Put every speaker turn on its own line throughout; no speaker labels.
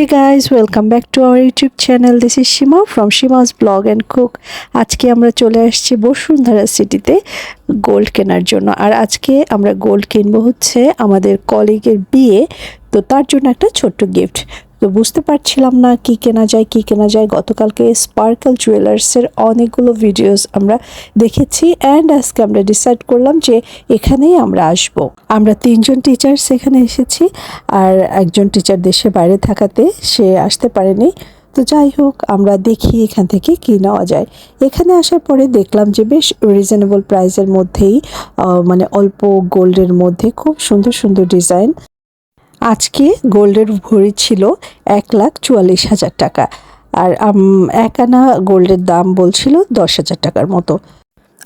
Hey guys welcome back to our YouTube channel this is Seema from Seema's blog and cook আজকে আমরা চলে আসছি বসুন্ধরা সিটিতে gold কেনার জন্য। আর আজকে আমরা গোল্ড কিনবো হচ্ছে আমাদের কলিগের বিয়ে। তো তার জন্য একটা ছোট্ট গিফট তো বুঝতে পারছিলাম না কি কেনা যায়, কি কেনা যায়। গতকালকে স্পার্কেল জুয়েলার্সের অনেকগুলো ভিডিওস আমরা দেখেছি অ্যান্ড আজকে আমরা ডিসাইড করলাম যে এখানেই আমরা আসব। আমরা তিনজন টিচার্স সেখানে এসেছি আর একজন টিচার দেশে বাইরে থাকাতে সে আসতে পারেনি। তো যাই হোক, আমরা দেখি এখান থেকে কি নেওয়া যায়। এখানে আসার পরে দেখলাম যে বেশ রিজনেবল প্রাইসের মধ্যেই মানে অল্প গোল্ডের মধ্যে খুব সুন্দর সুন্দর ডিজাইন আজকে গোল্ডের ভরি ছিল এক লাখ চুয়াল্লিশ হাজার টাকা। আর এক আনা গোল্ডের দাম বলছিল দশ হাজার টাকার মতো।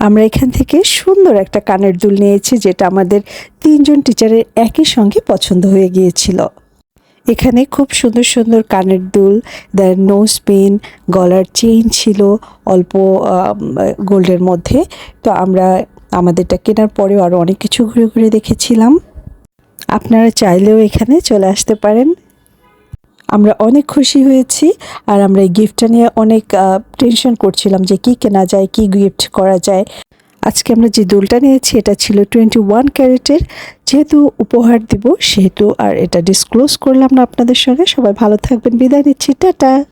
আমরা এখান থেকে সুন্দর একটা কানের দুল নিয়েছি, যেটা আমাদের তিনজন টিচারের একই সঙ্গে পছন্দ হয়ে গিয়েছিল। এখানে খুব সুন্দর সুন্দর কানের দুল দেন নোজ পিন গলার চেইন ছিল অল্প গোল্ডের মধ্যে। তো আমরা আমাদেরটা কেনার পরেও আরও অনেক কিছু ঘুরে ঘুরে দেখেছিলাম। আপনারা চাইলেও এখানে চলে আসতে পারেন। আমরা অনেক খুশি হয়েছি আর আমরা এই গিফটটা নিয়ে অনেক টেনশন করছিলাম যে কি কেনা যায়, কি গিফট করা যায়। আজকে আমরা যে দুলটা নিয়েছি, এটা ছিল টোয়েন্টি ওয়ান ক্যারেটের। যেহেতু উপহার দিব, সেহেতু আর এটা ডিসক্লোজ করলাম না আপনাদের সঙ্গে। সবাই ভালো থাকবেন। বিদায় নিচ্ছি। টাটা!